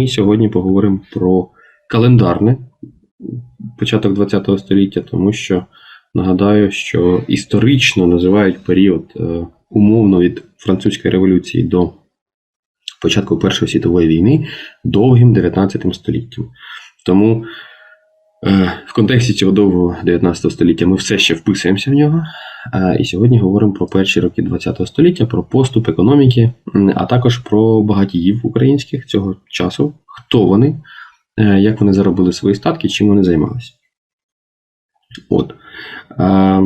ми сьогодні поговоримо про календарне початок ХХ століття, тому що нагадаю, що історично називають період е, умовно від французької революції до початку Першої світової війни довгим 19 століттям. Тому в контексті цього довгого 19 століття ми все ще вписуємося в нього. Е, І сьогодні говоримо про перші роки ХХ століття, про поступ економіки, а також про багатіїв українських цього часу, хто вони, е, як вони заробили свої статки, чим вони займалися. От. Е,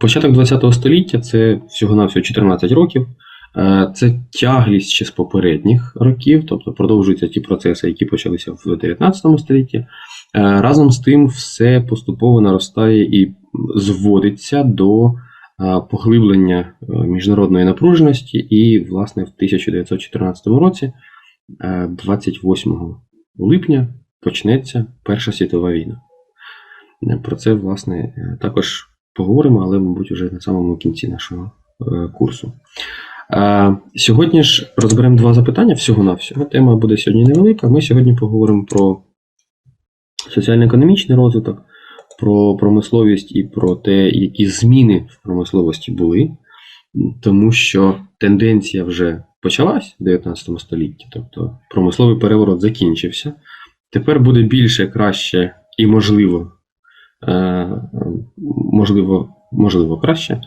Початок ХХ століття це всього-навсього 14 років. Е, Це тяглість ще з попередніх років, тобто продовжуються ті процеси, які почалися в 19 столітті. Е, Разом з тим, все поступово наростає і зводиться до е, поглиблення міжнародної напруженості, і, власне, в 1914 році, е, 28 липня, почнеться Перша світова війна. Про це, власне, також поговоримо, але, мабуть, вже на самому кінці нашого курсу. Сьогодні ж розберемо два запитання всього-навсього. Тема буде сьогодні невелика. Ми сьогодні поговоримо про соціально-економічний розвиток, про промисловість і про те, які зміни в промисловості були, тому що тенденція вже почалась в 19 столітті, тобто промисловий переворот закінчився. Тепер буде більше, краще і можливо, е, можливо, можливо краще,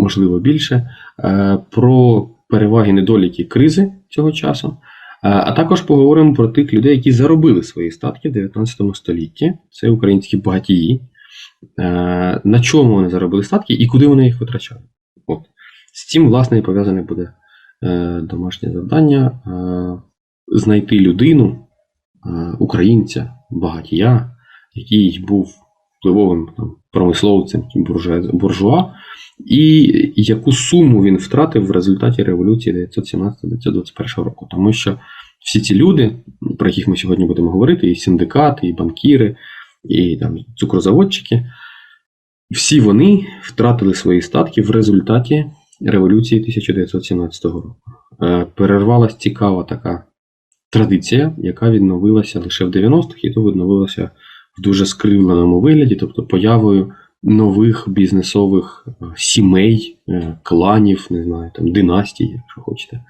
можливо більше, е, про переваги недоліки кризи цього часу. Е, А також поговоримо про тих людей, які заробили свої статки в 19 столітті. Це українські багатії. Е, На чому вони заробили статки і куди вони їх витрачали. От. З цим, власне, і пов'язане буде домашнє завдання знайти людину, українця, багатія, який був впливовим там, промисловцем, буржуа, і яку суму він втратив в результаті революції 1917-1921 року. Тому що всі ці люди, про яких ми сьогодні будемо говорити, і синдикати, і банкіри, і там, цукрозаводчики, всі вони втратили свої статки в результаті революції 1917 року. Е, Перервалась цікава така традиція, яка відновилася лише в 90-х, і то відновилася в дуже скривленому вигляді, тобто появою нових бізнесових е, сімей, е, кланів, не знаю, там, династій, якщо хочете.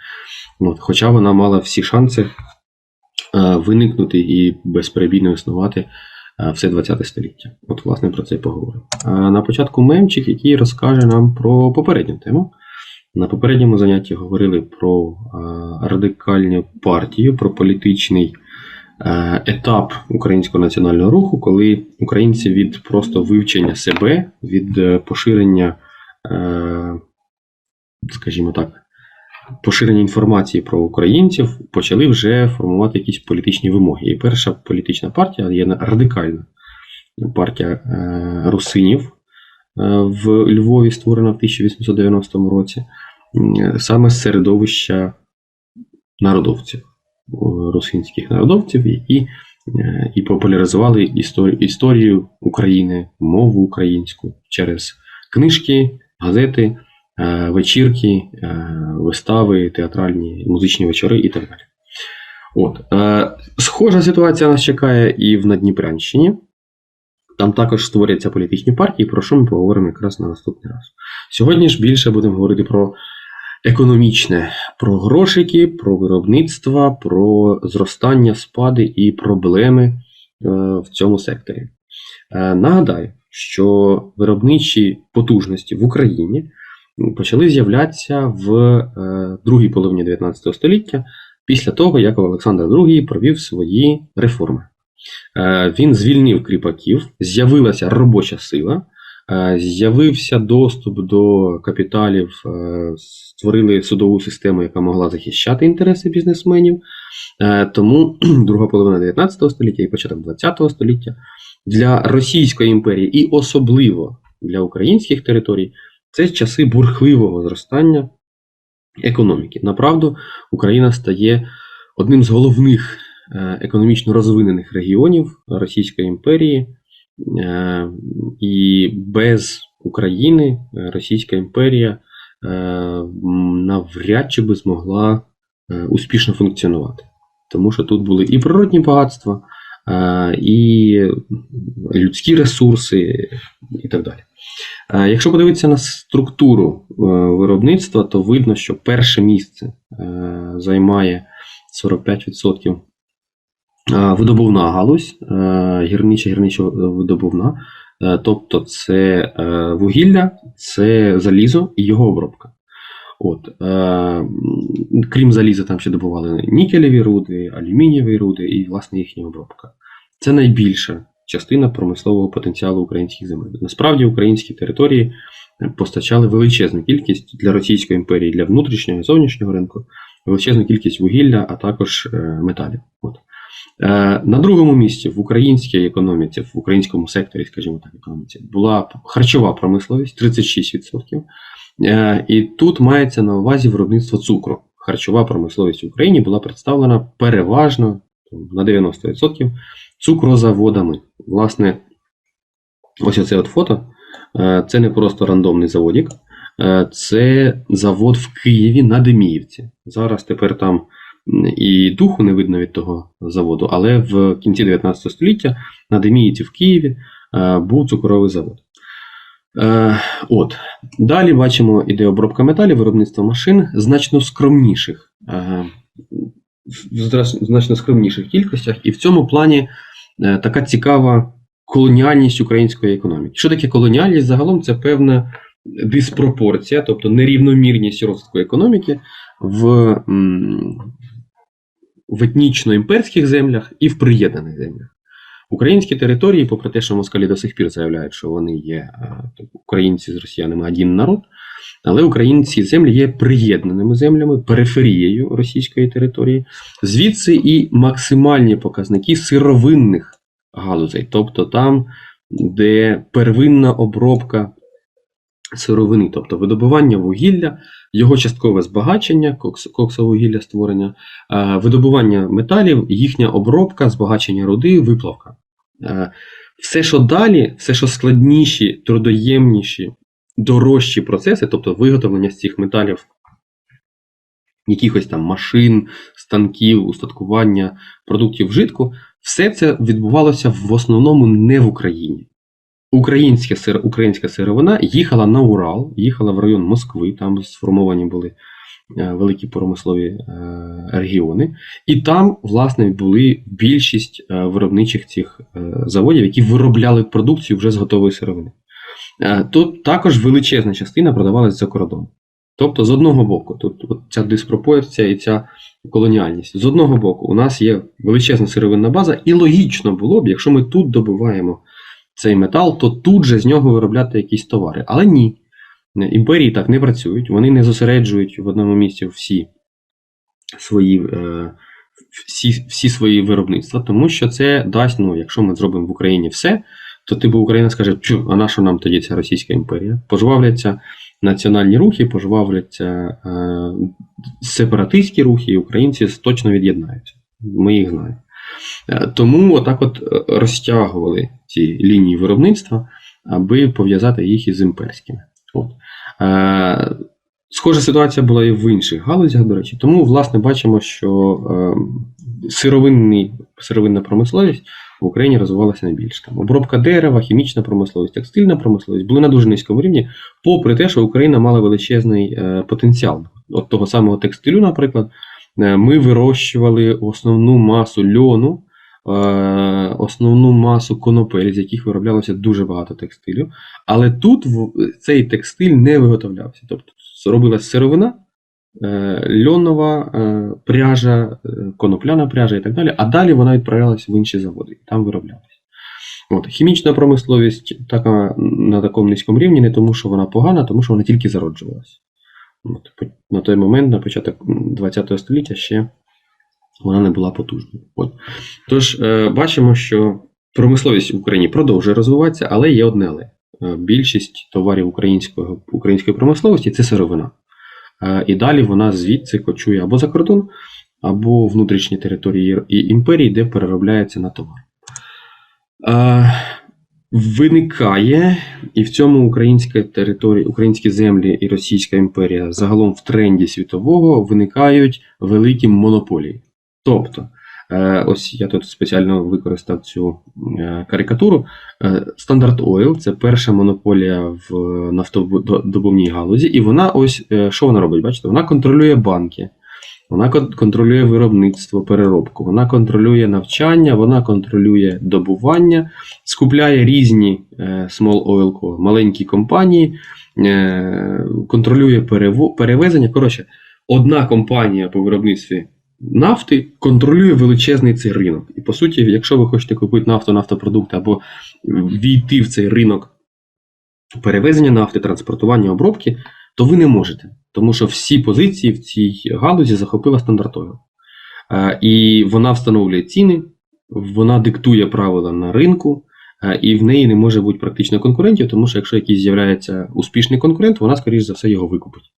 От, хоча вона мала всі шанси е, виникнути і безперебійно існувати все 20 століття. От, власне, про це і поговоримо. А на початку мемчик, який розкаже нам про попередню тему. На попередньому занятті говорили про радикальну партію, про політичний етап українського національного руху, коли українці від просто вивчення себе, від е, поширення, е, скажімо так, поширення інформації про українців почали вже формувати якісь політичні вимоги. І перша політична партія є радикальна партія е, русинів е, в Львові, створена в 1890 році, саме з середовища народовців, е, русинських народовців, які е, і популяризували історію, історію України, мову українську через книжки, газети, е, вечірки, е, вистави, театральні, музичні вечори і так далі. От. Схожа ситуація нас чекає і в Надніпрянщині. Там також створяться політичні партії, про що ми поговоримо якраз на наступний раз. Сьогодні ж більше будемо говорити про економічне, про грошики, про виробництво, про зростання, спади і проблеми е, в цьому секторі. Е, Нагадаю, що виробничі потужності в Україні почали з'являтися в е, другій половині 19 століття після того, як Олександр II провів свої реформи. Він звільнив кріпаків, з'явилася робоча сила, з'явився доступ до капіталів, е, створили судову систему, яка могла захищати інтереси бізнесменів. Е, Тому друга половина 19 століття і початок 20 століття для Російської імперії і особливо для українських територій це часи бурхливого зростання економіки. Направду, Україна стає одним з головних е, економічно розвинених регіонів Російської імперії, Е, і без України е, Російська імперія е, навряд чи би змогла е, успішно функціонувати. Тому що тут були і природні багатства, е, і людські ресурси, і так далі. Е, Якщо подивитися на структуру е, виробництва, то видно, що перше місце е, займає 45% е, видобувна галузь, е, гірнича гірнича видобувна, Е, тобто це е, вугілля, це залізо і його обробка. От, крім заліза, там ще добували нікелеві руди, алюмінієві руди і власне їхня обробка. Це найбільша частина промислового потенціалу українських земель. Насправді українські території постачали величезну кількість для Російської імперії, для внутрішнього і зовнішнього ринку, величезну кількість вугілля, а також металів. От. Е, На другому місці в українській економіці, в українському секторі, скажімо так, економіці, була харчова промисловість 36%. Е, І тут мається на увазі виробництво цукру. Харчова промисловість в Україні була представлена переважно на 90% цукрозаводами. Власне, ось оце от фото. е, Це не просто рандомний заводик, е, це завод в Києві на Деміївці. Зараз тепер там і духу не видно від того заводу, але в кінці 19 століття на Деміївці в Києві е, був цукровий завод. Е, От. Далі бачимо іде обробка металів, виробництво машин значно скромніших, е, в значно скромніших кількостях, і в цьому плані така цікава колоніальність української економіки. Що таке колоніальність? Загалом це певна диспропорція, тобто нерівномірність розвитку економіки в, в етнічно-імперських землях і в приєднаних землях. Українські території, попри те, що москалі до сих пір заявляють, що вони є українці з росіянами один народ, але українці землі є приєднаними землями, периферією російської території, звідси і максимальні показники сировинних галузей, тобто там, де первинна обробка сировини, тобто видобування вугілля, його часткове збагачення, кокс, коксовугілля створення, е, видобування металів, їхня обробка, збагачення руди, виплавка. Е, Все, що далі, все, що складніші, трудоємніші, дорожчі процеси, тобто виготовлення з цих металів якихось там машин, станків, устаткування продуктів вжитку, все це відбувалося в основному не в Україні. Українська, сир, українська сировина їхала на Урал, їхала в район Москви, там сформовані були е, великі промислові е, регіони, і там, власне, були більшість е, виробничих цих заводів, які виробляли продукцію вже з готової сировини. Тут також величезна частина продавалась за кордон. Тобто, з одного боку, тут от ця диспропорція і ця колоніальність. З одного боку, у нас є величезна сировинна база, і логічно було б, якщо ми тут добуваємо цей метал, то тут же з нього виробляти якісь товари. Але ні. Імперії так не працюють, вони не зосереджують в одному місці всі свої, е, всі, всі свої виробництва, тому що це дасть, ну, якщо ми зробимо в Україні все, то типу Україна скаже, а на що нам тоді ця Російська імперія? Пожвавляться національні рухи, пожвавляться е, сепаратистські рухи, і українці точно від'єднаються. Ми їх знаємо. Е, Тому отак от е, розтягували ці лінії виробництва, аби пов'язати їх із імперськими. От. Е, Схожа ситуація була і в інших галузях, до речі. Тому, власне, бачимо, що сировинна промисловість в Україні розвивалася найбільше. Там обробка дерева, хімічна промисловість, текстильна промисловість були на дуже низькому рівні, попри те, що Україна мала величезний потенціал. От того самого текстилю, наприклад, ми вирощували основну масу льону, е, основну масу конопель, з яких вироблялося дуже багато текстилю. Але тут цей текстиль не виготовлявся. Тобто робилася сировина, е, льонова е, пряжа, е, конопляна пряжа і так далі, а далі вона відправлялася в інші заводи, і там вироблялася. От, хімічна промисловість така на такому низькому рівні, не тому, що вона погана, а тому що вона тільки зароджувалася. От, на той момент, на початок ХХ століття, ще вона не була потужною. От. Тож, е, бачимо, що промисловість в Україні продовжує розвиватися, але є одне але. Е, Більшість товарів українського, української промисловості це сировина. Е, І далі вона звідси кочує або за кордон, або внутрішні території імперії, де переробляється на товар. Е, виникає, і в цьому українська територія, українські землі і Російська імперія загалом в тренді світового виникають великі монополії. Тобто, е, ось я тут спеціально використав цю е, карикатуру. Е, Standard Oil – це перша монополія в нафтодобувній галузі, і вона ось е, що вона робить? Бачите, вона контролює банки. Вона контролює виробництво, переробку, вона контролює навчання, вона контролює добування, скупляє різні е, small oil маленькі компанії, е, контролює перевезення. Коротше, одна компанія по виробництві нафти контролює величезний цей ринок. І по суті, якщо ви хочете купити нафту, нафтопродукти або війти в цей ринок перевезення нафти, транспортування, обробки, то ви не можете. Тому що всі позиції в цій галузі захопила стандарт Oil. Е, І вона встановлює ціни, вона диктує правила на ринку, е, і в неї не може бути практично конкурентів, тому що якщо якийсь з'являється успішний конкурент, вона, скоріш за все, його викупить.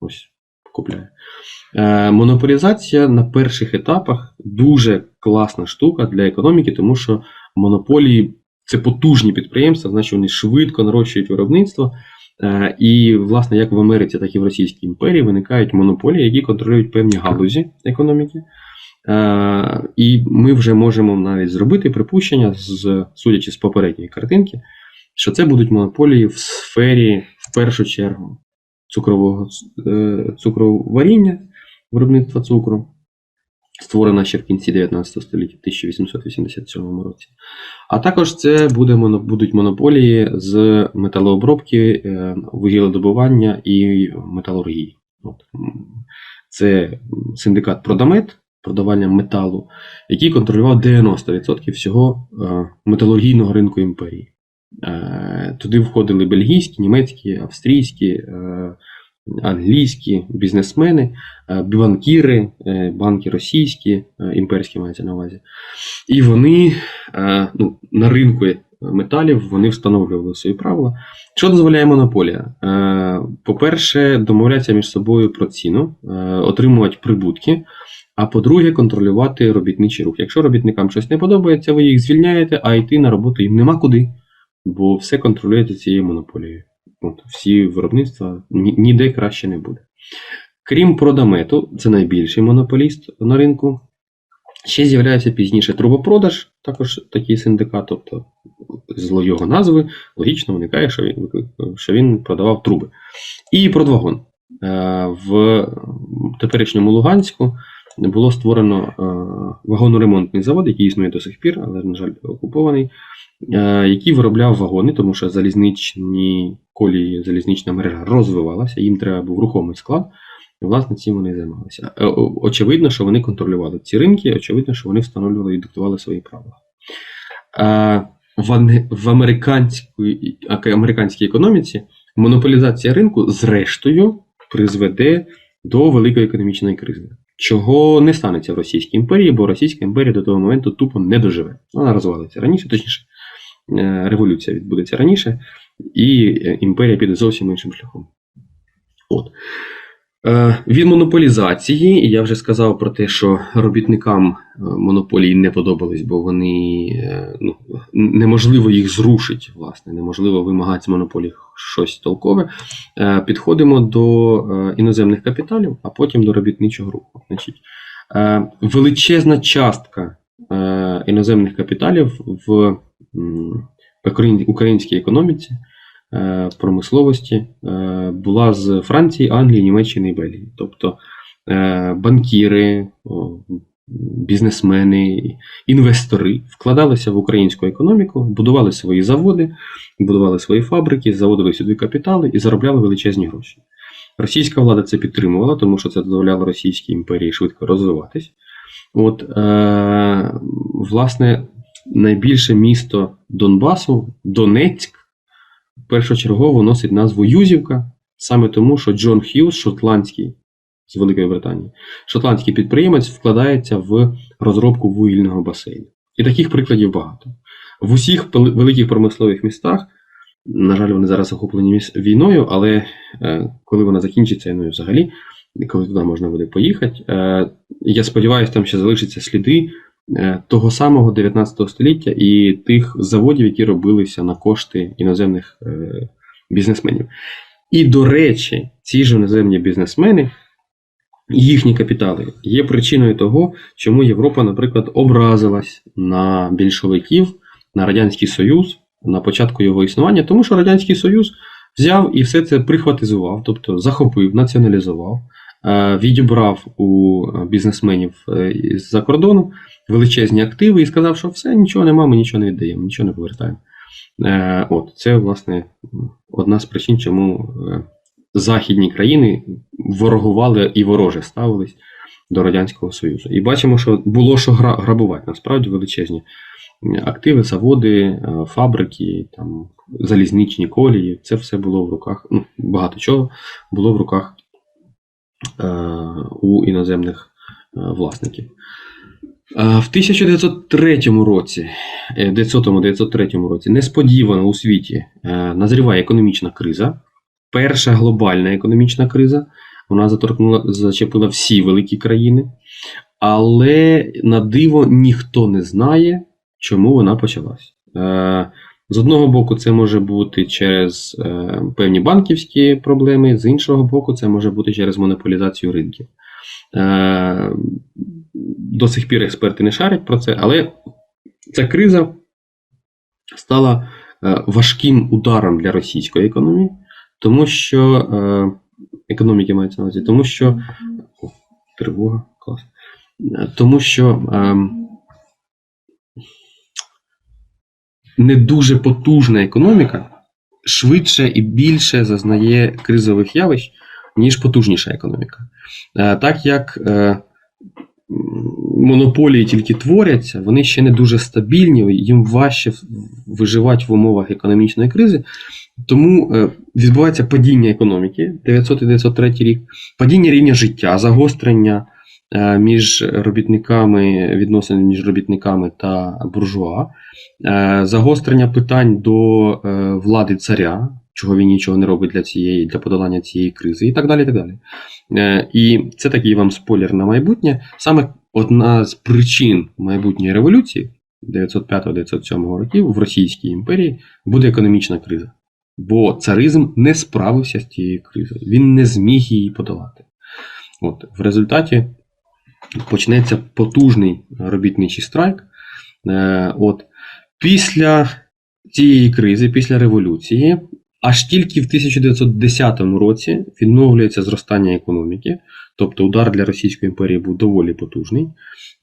Ось, купляє. Е, Монополізація на перших етапах дуже класна штука для економіки, тому що монополії це потужні підприємства, значить вони швидко нарощують виробництво. Е, І, власне, як в Америці, так і в Російській імперії виникають монополії, які контролюють певні галузі економіки. Е, І ми вже можемо навіть зробити припущення, судячи з попередньої картинки, що це будуть монополії в сфері, в першу чергу, цукрового е, цукроваріння, виробництва цукру, створена ще в кінці 19 століття, в 1887 році. А також це буде, будуть монополії з металообробки, е, вугілодобування і металургії. От. Це синдикат Продамет, продавання металу, який контролював 90% всього е, металургійного ринку імперії. Е, Туди входили бельгійські, німецькі, австрійські, англійські бізнесмени, е, банкіри, е, банки російські, е, імперські мається на увазі. І вони ну, на ринку металів вони встановлювали свої правила. Що дозволяє монополія? По-перше, домовлятися між собою про ціну, отримувати прибутки. А по-друге, контролювати робітничий рух. Якщо робітникам щось не подобається, ви їх звільняєте, а йти на роботу їм нема куди, бо все контролюється цією монополією. От, всі виробництва ні- ніде краще не буде. Крім Продамету, це найбільший монополіст на ринку. Ще з'являється пізніше трубопродаж, також такий синдикат, тобто з його назви логічно виникає, що він, що він продавав труби. І продвагон. Е, В теперішньому Луганську було створено е, вагоноремонтний завод, який існує до сих пір, але, на жаль, окупований, е, який виробляв вагони, тому що залізничні колії, залізнична мережа розвивалася, їм треба був рухомий склад. І, власне, цим вони займалися. Е, Очевидно, що вони контролювали ці ринки, очевидно, що вони встановлювали і диктували свої правила. В, американській, американській економіці монополізація ринку, зрештою, призведе до великої економічної кризи. Чого не станеться в Російській імперії, бо Російська імперія до того моменту тупо не доживе. Вона розвалиться раніше, точніше, е, революція відбудеться раніше, і е, імперія піде зовсім іншим шляхом. От. Е, Від монополізації, і я вже сказав про те, що робітникам е, монополії не подобались, бо вони ну, неможливо їх зрушити, власне, неможливо вимагати з монополії щось толкове. Підходимо до іноземних капіталів, а потім до робітничого руху. Значить, величезна частка іноземних капіталів в українській економіці е, промисловості е, була з Франції, Англії, Німеччини і Бельгії. Тобто е, банкіри, бізнесмени, інвестори вкладалися в українську економіку, будували свої заводи, будували свої фабрики, заводили сюди капітали і заробляли величезні гроші. Російська влада це підтримувала, тому що це дозволяло Російській імперії швидко розвиватись. От, е, власне, найбільше місто Донбасу, Донецьк, першочергово носить назву Юзівка, саме тому, що Джон Х'юз, шотландський з Великої Британії, шотландський підприємець вкладається в розробку вугільного басейну. І таких прикладів багато. В усіх великих промислових містах, на жаль, вони зараз охоплені війною, але е, коли вона закінчиться, ну і взагалі, коли туди можна буде поїхати, е, я сподіваюся, там ще залишаться сліди того самого 19 століття і тих заводів, які робилися на кошти іноземних е, бізнесменів. І, до речі, ці ж іноземні бізнесмени, їхні капітали є причиною того, чому Європа, наприклад, образилась на більшовиків, на Радянський Союз на початку його існування, тому що Радянський Союз взяв і все це прихватизував, тобто захопив, націоналізував, е, відібрав у бізнесменів е, з-за кордону величезні активи і сказав, що все, нічого нема, ми нічого не віддаємо, нічого не повертаємо. Е, От, це, власне, одна з причин, чому е, західні країни ворогували і вороже ставились до Радянського Союзу. І бачимо, що було що грабувати, насправді величезні активи, заводи, е, фабрики, там, залізничні колії. Це все було в руках, ну, багато чого було в руках е, у іноземних е, власників. Е, В 1903 році, е, 900-903 році, несподівано у світі е, назріває економічна криза. Перша глобальна економічна криза. Вона заторкнула, зачепила всі великі країни. Але на диво ніхто не знає, чому вона почалась. Е, З одного боку, це може бути через е, певні банківські проблеми, з іншого боку, це може бути через монополізацію ринків. Е, До сих пір експерти не шарять про це, але ця криза стала е, важким ударом для російської економії, тому що е, економіки мається на увазі, тому що О, тривога, клас. Е, Тому що ем, не дуже потужна економіка швидше і більше зазнає кризових явищ, ніж потужніша економіка. Е, Так як е, монополії тільки творяться, вони ще не дуже стабільні, їм важче виживати в умовах економічної кризи. Тому е, відбувається падіння економіки 900-903 рік, падіння рівня життя, загострення між робітниками, відносин між робітниками та буржуа, е, загострення питань до е, влади царя, чого він нічого не робить для цієї, для подолання цієї кризи, і так далі. І, так далі. Е, і це такий вам спойлер на майбутнє. Саме одна з причин майбутньої революції 905-907 років в Російській імперії буде економічна криза. Бо царизм не справився з цією кризою, він не зміг її подолати. От, в результаті почнеться потужний робітничий страйк. Е, от, після цієї кризи, після революції, аж тільки в 1910 році відновлюється зростання економіки, тобто удар для Російської імперії був доволі потужний.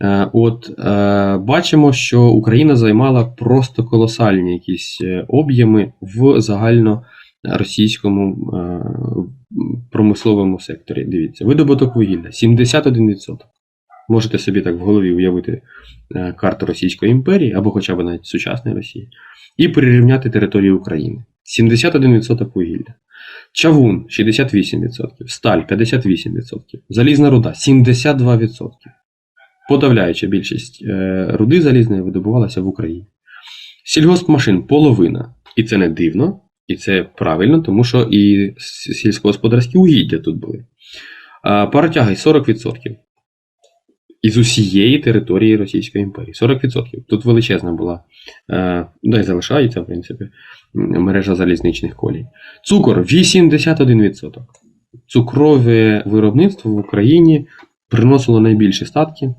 Е, От е, бачимо, що Україна займала просто колосальні якісь об'єми в загально російському промисловому секторі. Дивіться, видобуток вугілля 71%. Можете собі так в голові уявити е, карту Російської імперії або хоча б навіть сучасної Росії, і прирівняти територію України. 71% вугілля. Чавун 68%, сталь 58%, залізна руда 72%. Подавляюча більшість е, руди залізної видобувалася в Україні. Сільгоспмашин половина. І це не дивно, і це правильно, тому що і сільськогосподарські угіддя тут були. Паротяги 40%. Із усієї території Російської імперії. 40%. Тут величезна була, е, да й залишається, в принципі, мережа залізничних колій. Цукор 81%. Цукрове виробництво в Україні приносило найбільші статки.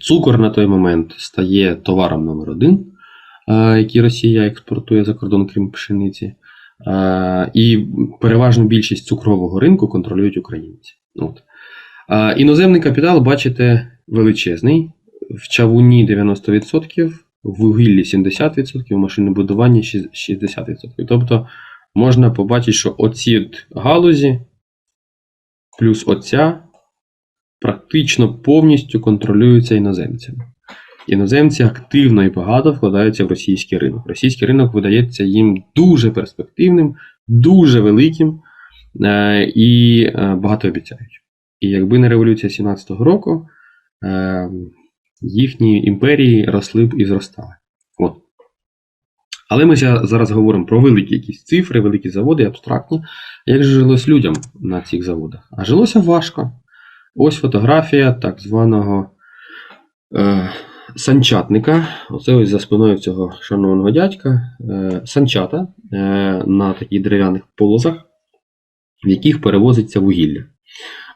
Цукор на той момент стає товаром номер один, е, який Росія експортує за кордон, крім пшениці. Е, І переважну більшість цукрового ринку контролюють українці. От. Іноземний капітал, бачите, величезний. В чавуні 90%, в вугіллі 70%, в машинобудуванні шість- 60%. Тобто можна побачити, що оці галузі плюс оця практично повністю контролюються іноземцями. Іноземці активно і багато вкладаються в російський ринок. Російський ринок видається їм дуже перспективним, дуже великим е, і е, багатообіцяючим. І якби не революція 17-го року, е, їхні імперії росли б і зростали. От. Але ми зараз говоримо про великі якісь цифри, великі заводи, абстрактні. Як же жилось людям на цих заводах? А жилося важко. Ось фотографія так званого е, санчатника. Оце ось за спиною цього шановного дядька. Е, санчата е, на таких дерев'яних полозах, в яких перевозиться вугілля.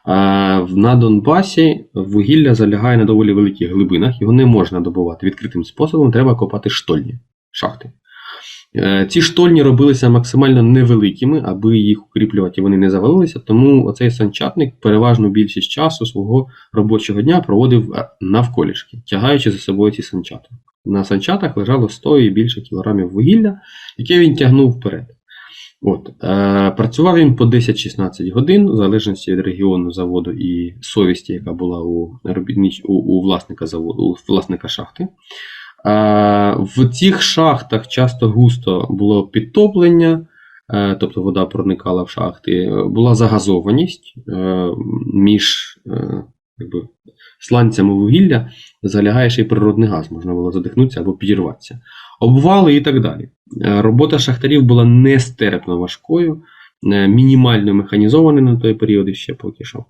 На Донбасі вугілля залягає на доволі великих глибинах, його не можна добувати відкритим способом, треба копати штольні шахти. Е, Ці штольні робилися максимально невеликими, аби їх укріплювати, вони не завалилися. Тому оцей санчатник переважну більшість часу свого робочого дня проводив е, навколішки, тягаючи за собою ці санчата. На санчатах лежало 100 і більше кілограмів вугілля, яке він тягнув вперед. От, е, працював він по 10-16 годин, в залежності від регіону заводу і совісті, яка була у, у, у власника заводу, у власника шахти. Е, в цих шахтах часто густо було підтоплення, е, тобто вода проникала в шахти, була загазованість е, між е, якби, сланцями вугілля, залягає ще й природний газ, можна було задихнутися або підірватися. Обвали і так далі. Е, Робота шахтарів була нестерпно важкою, е, мінімально механізованою на той період ще поки що.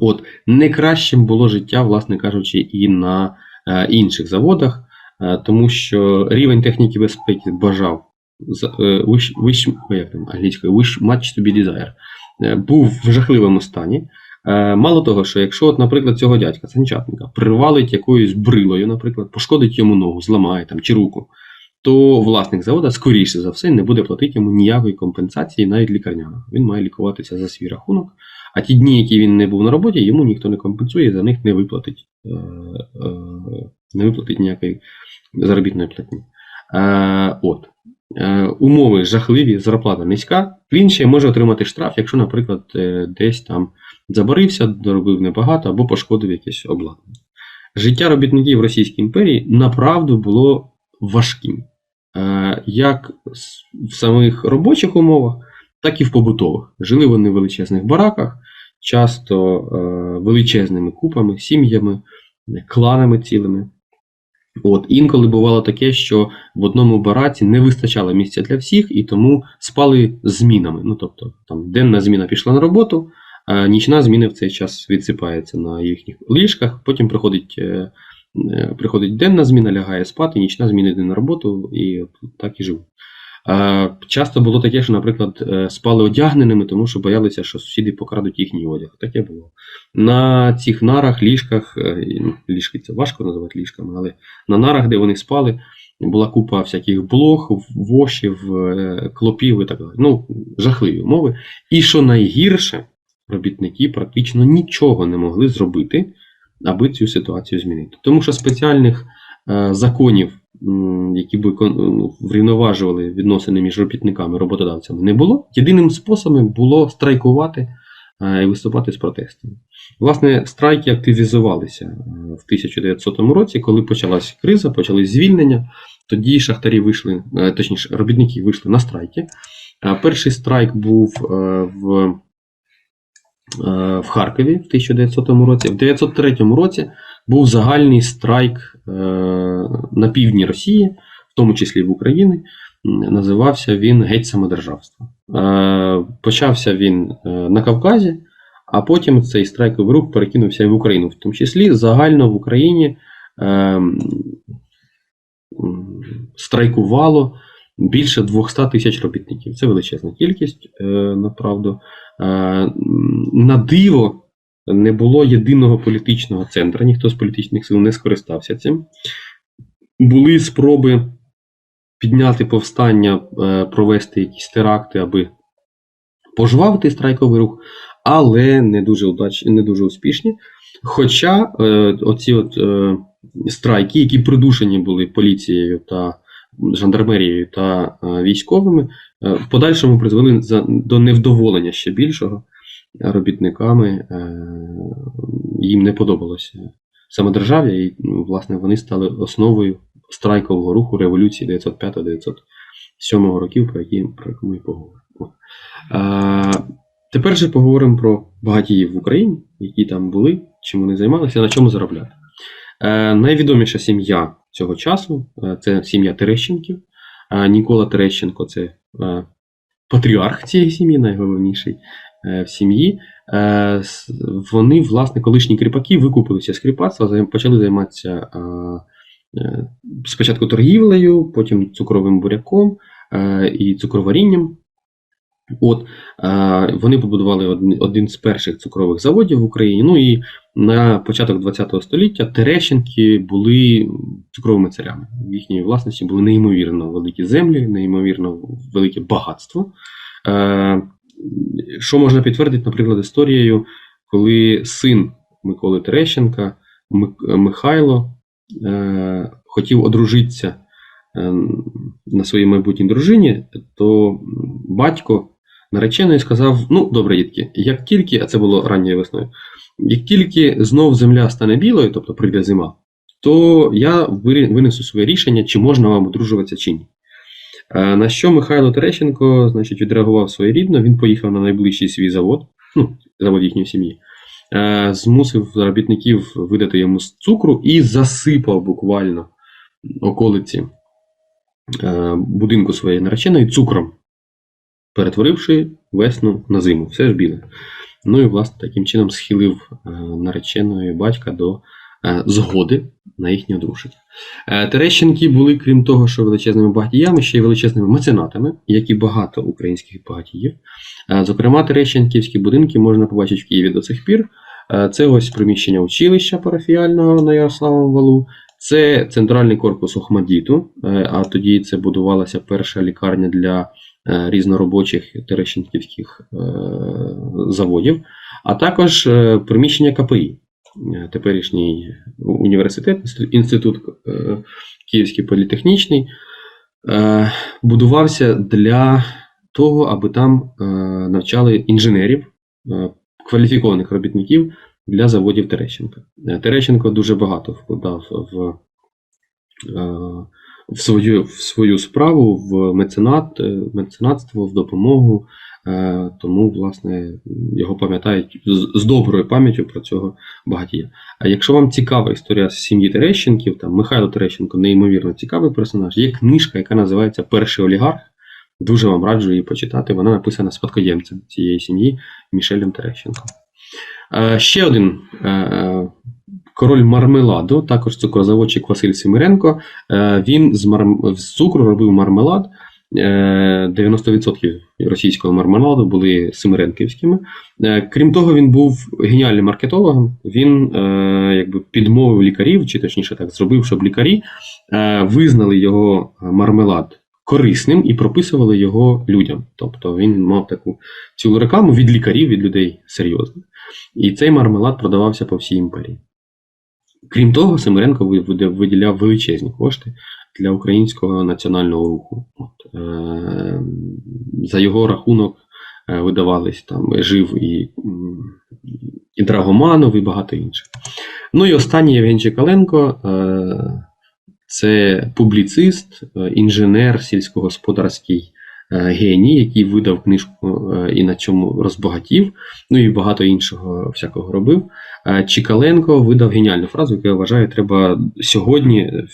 От, не кращим було життя, власне кажучи, і на е, інших заводах, тому що рівень техніки безпеки бажав wish, wish, wish much to be desire, був в жахливому стані. Мало того, що якщо, от, наприклад, цього дядька, санчатника, привалить якоюсь брилою, наприклад, пошкодить йому ногу, зламає там, чи руку, то власник заводу, скоріше за все, не буде платити йому ніякої компенсації навіть лікарняного. Він має лікуватися за свій рахунок. А ті дні, які він не був на роботі, йому ніхто не компенсує, за них не виплатить, е, е, не виплатить ніякої заробітної платні. Е, от. Умови жахливі, зарплата низька. Він ще може отримати штраф, якщо, наприклад, десь там забарився, доробив небагато або пошкодив якесь обладнання. Життя робітників Російської імперії направду було важким. Е, Як в самих робочих умовах, так і в побутових. Жили вони в величезних бараках, часто е, величезними купами, сім'ями, е, кланами цілими. От, інколи бувало таке, що в одному бараці не вистачало місця для всіх, і тому спали змінами. Ну, тобто, там денна зміна пішла на роботу, а нічна зміна в цей час відсипається на їхніх ліжках, потім приходить, приходить денна зміна, лягає спати, нічна зміна йде на роботу, і так і живуть. Е, Часто було таке, що, наприклад, е, спали одягненими, тому що боялися, що сусіди покрадуть їхній одяг. Таке було. На цих нарах, ліжках, е, ну, ліжки це важко називати ліжками, але на нарах, де вони спали, була купа всяких блох, вошів, е, клопів і так далі. Ну, жахливі умови. І що найгірше, робітники практично нічого не могли зробити, аби цю ситуацію змінити. Тому що спеціальних е, законів, які б е, врівноважували відносини між робітниками і роботодавцями, не було. Єдиним способом було страйкувати е, і виступати з протестами. Власне, страйки активізувалися е, в 1900 році, коли почалась криза, почались звільнення. Тоді шахтарі вийшли, точніше, робітники вийшли на страйки. Перший страйк був в, в Харкові в 1900 році. В 1903 році був загальний страйк е, на півдні Росії, в тому числі в Україні. Називався він Геть самодержавства. Е, Почався він е, на Кавказі, а потім цей страйковий рух перекинувся і в Україну, в тому числі загально в Україні е, страйкувало більше 200 тисяч робітників. Це величезна кількість, е, направду. На диво не було єдиного політичного центру, ніхто з політичних сил не скористався цим. Були спроби підняти повстання, е, провести якісь теракти, аби пожвавити страйковий рух, але не дуже удач... не дуже успішні. Хоча е, оці от е, страйки, які придушені були поліцією та жандармерією та е, військовими, е, в подальшому призвели до невдоволення ще більшого робітниками. Е, їм не подобалося самодержав'я, і ну, власне вони стали основою страйкового руху революції 905-907 років, про які про яку ми поговоримо. Тепер же поговоримо про багатіїв в Україні, які там були, чим вони займалися, на чому заробляти. Е, найвідоміша сім'я цього часу е, це сім'я Терещенків. Нікола Терещенко це е, патріарх цієї сім'ї, найголовніший е, в сім'ї. вони, власне, колишні кріпаки викупилися з кріпацтва, почали займатися спочатку торгівлею, потім цукровим буряком і цукроварінням. От, вони побудували один з перших цукрових заводів в Україні. Ну і на початок ХХ століття Терещенки були цукровими царями. В їхній власності були неймовірно великі землі, неймовірно велике багатство. Е, що можна підтвердити, наприклад, історією, коли син Миколи Терещенка, Михайло, е, хотів одружитися е, на своїй майбутній дружині, то батько нареченої сказав: Ну, добре, дітки, як тільки, а це було ранньою весною, як тільки знов земля стане білою, тобто прийде зима, то я винесу своє рішення, чи можна вам одружуватися чи ні. Е, На що Михайло Терещенко, значить, відреагував своєрідно, він поїхав на найближчий свій завод, ну, завод їхньої сім'ї, е, змусив робітників видати йому з цукру і засипав буквально околиці е, будинку своєї нареченої цукром, перетворивши весну на зиму, все ж біле. Ну і, власне, таким чином схилив нареченої батька до згоди на їхнє одруження. Е, Терещенки були, крім того, що величезними багатіями, ще й величезними меценатами, як і багато українських багатіїв. Е, Зокрема, Терещенківські будинки можна побачити в Києві до цих пір. Е, Це ось приміщення училища парафіального на Ярославому валу. Це центральний корпус Охмадіту, е, а тоді це будувалася перша лікарня для е, різноробочих терещенківських е, заводів, а також е, приміщення КПІ, е, теперішній університет, інститут- е, Київський політехнічний, е, будувався для того, аби там е, навчали інженерів, е, кваліфікованих робітників для заводів Терещенка. Е, Терещенко дуже багато вкладав в, е, в, свою, в свою справу, в меценат, е, меценатство, в допомогу. Е, Тому, власне, його пам'ятають з, доброю пам'яттю про цього багатія. А якщо вам цікава історія з сім'ї Терещенків, там Михайло Терещенко неймовірно цікавий персонаж, є книжка, яка називається Перший олігарх. Дуже вам раджу її почитати. Вона написана спадкоємцем цієї сім'ї Мішелем Терещенком. Е, Ще один е, король мармеладу, також цукрозаводчик Василь Симиренко. Він з цукру робив мармелад. Е, 90% російського мармеладу були симиренківськими. Е, Крім того, він був геніальним маркетологом. Він е, якби підмовив лікарів, чи точніше так зробив, щоб лікарі е, визнали його мармелад корисним і прописували його людям. Тобто він мав таку цілу рекламу від лікарів, від людей серйозних. І цей мармелад продавався по всій імперії. Крім того, Семиренко виділяв величезні кошти для українського національного руху. Е, за його рахунок е, видавались там жив і, і Драгоманов, і багато інших. Ну і останній Євген Чекаленко е, це публіцист, інженер, сільськогосподарський геній, який видав книжку е, і на чому розбагатів, ну і багато іншого всякого робив. Е, Чікаленко видав геніальну фразу, яку я вважаю, треба сьогодні е,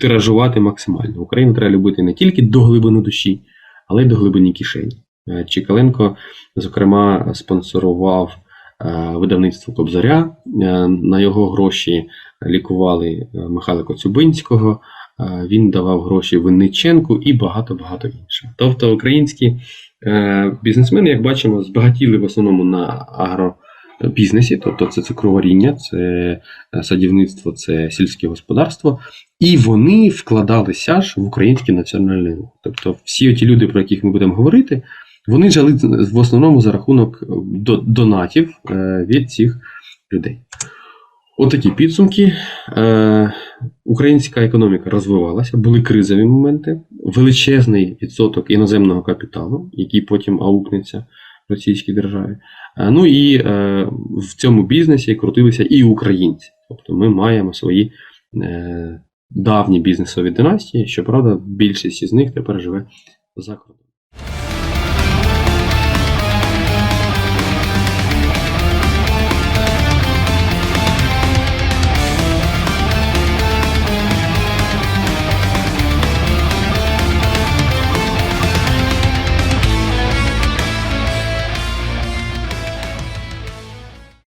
тиражувати максимально. Україну треба любити не тільки до глибини душі, але й до глибини кишені. Е, Чікаленко, зокрема, спонсорував е, видавництво Кобзаря. Е, На його гроші лікували е, Михайла Коцюбинського. Він давав гроші Винниченку і багато-багато інших. Тобто українські е, бізнесмени, як бачимо, збагатіли в основному на агробізнесі, тобто це цукроваріння, це е, садівництво, це сільське господарство, і вони вкладалися ж в український національний рух. Тобто, всі ті люди, про яких ми будемо говорити, вони жили в основному за рахунок донатів е, від цих людей. Отакі підсумки. Е, Українська економіка розвивалася, були кризові моменти, величезний відсоток іноземного капіталу, який потім аукнеться в російській державі. Е, Ну і е, в цьому бізнесі крутилися і українці. Тобто ми маємо свої давні бізнесові династії. Щоправда, більшість із них тепер живе за кордоном.